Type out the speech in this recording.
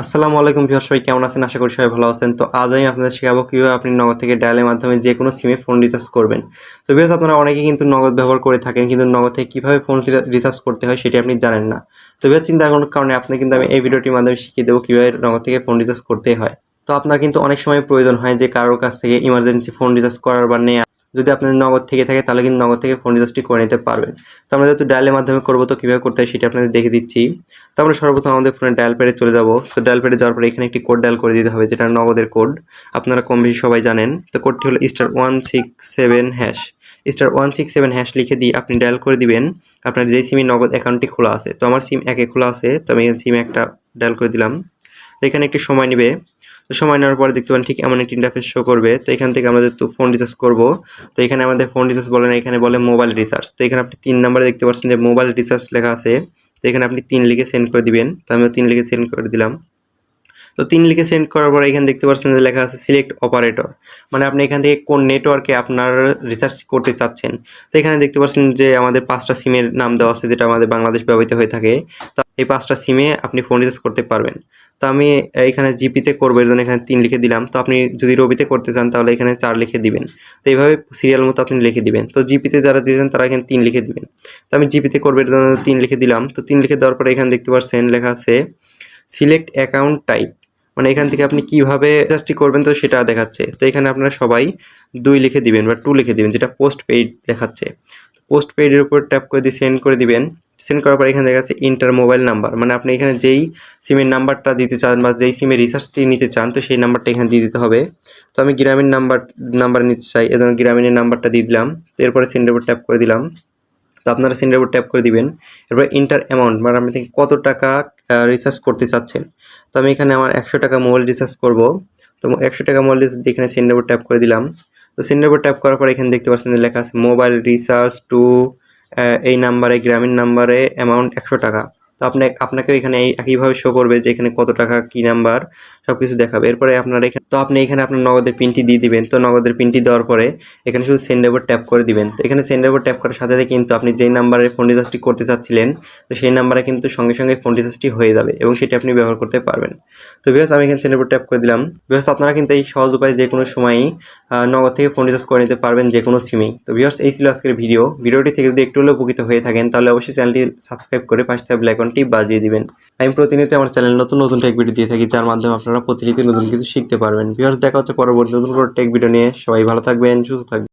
আসসালামু আলাইকুম ভিউয়ার সবাই কেমন আছেন? আশা করি সবাই ভালো আছেন। তো আজ আমি আপনাদের শেখাবো কীভাবে আপনি নগদ থেকে ডায়ালের মাধ্যমে যে কোনো সিমে ফোন রিচার্জ করবেন। তো ভিউয়ার্স, আপনারা অনেকেই কিন্তু নগদ ব্যবহার করে থাকেন, কিন্তু নগদ থেকে কীভাবে ফোন রিচার্জ করতে হয় সেটি আপনি জানেন না। তো ভিউয়ার চিন্তা করার কারণে আপনি কিন্তু আমি এই ভিডিওটির মাধ্যমে শিখিয়ে দেবো কীভাবে নগদ থেকে ফোন রিচার্জ করতে হয়। তো আপনার কিন্তু অনেক সময় প্রয়োজন হয় যে কারোর কাছ থেকে ইমার্জেন্সি ফোন রিচার্জ করার বা নেওয়া যদি আপনাদের নগদ থেকে থাকে, তাহলে কিন্তু নগদ থেকে ফোন রিচার্জটি করে নিতে পারবেন। তো আমরা যেহেতু ডায়ালের মাধ্যমে করব, তো কীভাবে করতে হয় সেটা আপনাদের দেখে দিচ্ছি। তো আমরা সর্বপ্রথম আমাদের ফোনে ডায়াল প্যাডে চলে যাব। তো ডায়াল প্যাডে যাওয়ার পরে এখানে একটি কোড ডায়াল করে দিতে হবে, যেটা নগদের কোড আপনারা কম বেশি সবাই জানেন। তো কোডটি হলো star one six seven hash star one six seven hash লিখে দিয়ে আপনি ডায়াল করে দিবেন। আপনার যেই সিমে নগদ অ্যাকাউন্টটি খোলা আছে। তো আমার সিম একে খোলা আছে, তো আমি এখানে সিম একটা ডায়াল করে দিলাম। তো এখানে একটি সময় নেবে। তো সময় নেওয়ার পরে দেখতে পান ঠিক এমন একটি ইন্টারফেস শো করবে। তো এখান থেকে আমাদের তো ফোন রিচার্জ করব, তো এখানে আমাদের ফোন রিচার্জ বলে না, এখানে বলে মোবাইল রিচার্জ তো এখানে আপনি তিন নাম্বারে দেখতে পাচ্ছেন যে মোবাইল রিচার্জ লেখা আছে। তো এখানে আপনি তিন লিখে সেন্ড করে দিবেন। তো আমিও তিন লিখে সেন্ড করে দিলাম। তো তিন লিখে সেন্ড করার পরে এখানে দেখতে পাচ্ছেন যে লেখা আছে সিলেক্ট অপারেটর মানে আপনি এখান থেকে কোন নেটওয়ার্কে আপনার রিচার্জ করতে চাচ্ছেন। তো এখানে দেখতে পাচ্ছেন যে আমাদের পাঁচটা সিমের নাম দেওয়া আছে, যেটা আমাদের বাংলাদেশ ব্যবহৃত হয়ে থাকে। তো এই পাঁচটা সিমে আপনি ফোন রিচার্জ করতে পারবেন। তো আমি এখানে জিপিতে করব, এর জন্য এখানে তিন লিখে দিলাম। তো আপনি যদি রবিতে করতে চান, তাহলে এখানে চার লিখে দিবেন। তো এইভাবে সিরিয়াল মতো আপনি লিখে দিবেন। তো জিপিতে যারা দিয়েছেন, তারা এখানে তিন লিখে দিবেন। তো আমি জিপিতে করব, এর জন্য তিন লিখে দিলাম। তো তিন লিখে দেওয়ার পরে এখানে দেখতে পাচ্ছেন লেখা আছে সিলেক্ট অ্যাকাউন্ট টাইপ মানে এখান থেকে আপনি কীভাবে রিচার্জটি করবেন, তো সেটা দেখাচ্ছে। তো এখানে আপনারা সবাই দুই লিখে দিবেন বা টু লিখে দিবেন, যেটা পোস্ট পেইড দেখাচ্ছে পোস্ট পেইডের উপর ট্যাপ করে দিয়ে সেন্ড করে দিবেন। সেন্ড করার পর এখানে দেখা যাচ্ছে ইন্টার মোবাইল নাম্বার মানে আপনি এখানে যেই সিমের নাম্বারটা দিতে চান বা যেই সিমের রিচার্জটি নিতে চান, তো সেই নাম্বারটা এখানে দিয়ে দিতে হবে। তো আমি গ্রামীণ নাম্বার নাম্বার নিতে চাই এজন্য গ্রামীণের নাম্বারটা দিয়ে দিলাম। এরপরে সেন্ডের উপর ট্যাপ করে দিলাম। তো আপনারা সেন্ডের উপর ট্যাপ করে দিবেন। এরপর ইন্টার অ্যামাউন্ট মানে আপনি কত টাকা রিচার্জ করতে চাচ্ছেন। তো আমি এখানে আমার একশো টাকা মোবাইল রিচার্জ করব। তো একশো টাকা মোবাইল রিচার্জ এখানে সেন্ডের উপর ট্যাপ করে দিলাম। তো সেন্ডের উপর ট্যাপ করার পর এখানে দেখতে পাচ্ছেন যে লেখা আছে মোবাইল রিচার্জ টু এই নাম্বারে গ্রামীণ নাম্বারে অ্যামাউন্ট একশো টাকা। তো আপনি, আপনাকেও এখানে একইভাবে শো করবে যে এখানে কত টাকা, কি নাম্বার সব কিছু দেখাবে। এরপরে আপনার এখানে, তো আপনি এখানে আপনার নগদের পিনটি দিয়ে দিবেন। তো নগদের পিনটি দেওয়ার পরে এখানে শুধু সেন্ড ওভার ট্যাপ করে দিবেন। তো এখানে সেন্ড ওভার ট্যাপ করার সাথে সাথে কিন্তু আপনি যেই নাম্বারে ফোন রিচার্জটি করতে চাচ্ছিলেন, তো সেই নাম্বারে কিন্তু সঙ্গে সঙ্গে ফোন রিচার্জটি হয়ে যাবে এবং সেটি আপনি ব্যবহার করতে পারবেন। তো বিকজ আমি এখানে সেন্ড ওভার ট্যাপ করে দিলাম। বিকজ আপনারা কিন্তু এই সহজ উপায়ে যে কোনো সময়ই নগদ থেকে ফোন রিচার্জ করে নিতে পারবেন যে কোনো সিমেই তো ভিউয়ার্স এই ছিল আজকের ভিডিও ভিডিওটি থেকে যদি একটু হলেও উপকৃত হয়ে থাকেন, তাহলে অবশ্যই চ্যানেলটি সাবস্ক্রাইব করে পাশে থাকা ব্ল্যাকনটি বাজিয়ে দিবেন। আমি প্রতিনিয়ত আমার চ্যানেল নতুন নতুন টেক ভিডিও দিয়ে থাকি, যার মাধ্যমে আপনারা প্রতিনিয়ত নতুন কিছু শিখতে পারবেন। ভিউয়ার্স দেখা হচ্ছে পরবর্তী নতুন কোনো টেক ভিডিও নিয়ে। সবাই ভালো থাকবেন, সুস্থ থাকবেন।